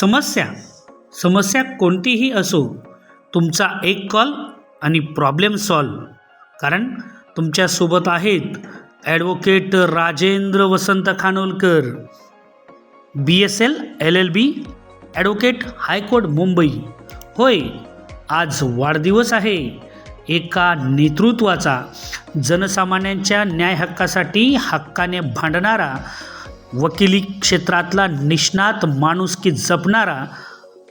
समस्या समस्या कोणतीही असो तुमचा एक कॉल आणि प्रॉब्लेम सॉल्व. कारण तुमच्यासोबत आहेत advocate Rajendra Vasant Khanolkar B S L L L B advocate high court Mumbai. होय आज वाढदिवस आहे. एका नेतृत्वाचा जनसामान्यांच्या न्याय हक्कासाठी हक्काने भांडणारा वकिली क्षेत्रातला निष्णात माणुसकी जपणारा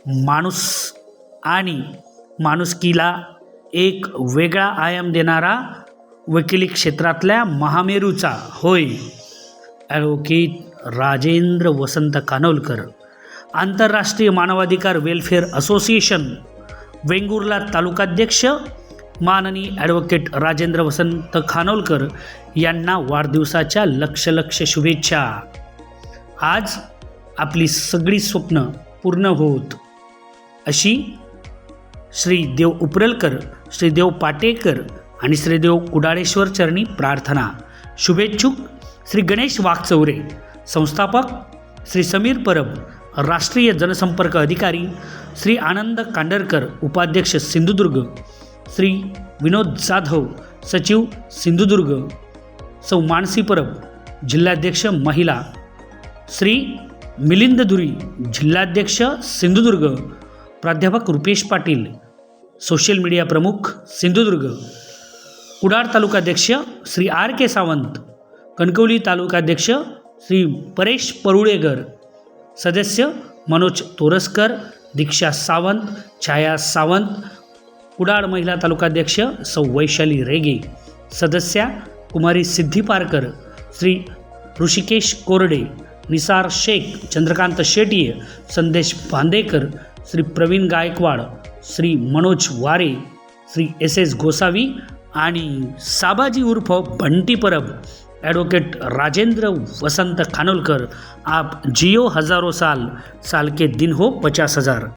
माणूस आणि माणुसकीला एक वेगळा आयाम देणारा वकिली क्षेत्रातल्या महामेरूचा. होय. ॲडव्होकेट राजेंद्र वसंत कानोलकर. आंतरराष्ट्रीय मानवाधिकार वेलफेअर असोसिएशन. वेंगुर्ला तालुकाध्यक्ष. माननीय ॲडव्होकेट राजेंद्र वसंत खानोलकर यांना वाढदिवसाच्या लक्ष लक्ष शुभेच्छा. आज आपली सगळी स्वप्न पूर्ण होत. अशी श्री देव उपरलकर श्री देव पाटेकर आणि श्रीदेव कुडाळेश्वर चरणी प्रार्थना. शुभेच्छुक श्री गणेश वाघचौरे संस्थापक श्री समीर परब राष्ट्रीय जनसंपर्क अधिकारी श्री आनंद कांडरकर उपाध्यक्ष सिंधुदुर्ग श्री विनोद जाधव सचिव सिंधुदुर्ग सौ मानसी परब जिल्हाध्यक्ष महिला श्री मिलिंद धुरी जिल्हाध्यक्ष सिंधुदुर्ग प्राध्यापक रुपेश पाटील सोशल मीडिया प्रमुख सिंधुदुर्ग. कुडाळ तालुकाध्यक्ष श्री आर के सावंत कणकवली तालुकाध्यक्ष श्री परेश परुळेकर सदस्य मनोज तोरसकर दीक्षा सावंत छाया सावंत कुडाळ महिला तालुकाध्यक्ष सौ वैशाली रेगे सदस्या कुमारी सिद्धी पारकर श्री ऋषिकेश कोरडे निसार शेख चंद्रकांत शेटिये संदेश भांदेकर श्री प्रवीण गायकवाड श्री मनोज वारे श्री एस एस गोसावी आणि साबाजी उर्फ बंटी परब. ॲडव्होकेट राजेंद्र वसंत खानोलकर. आप जियो हजारो साल साल के दिन हो पचास हजार.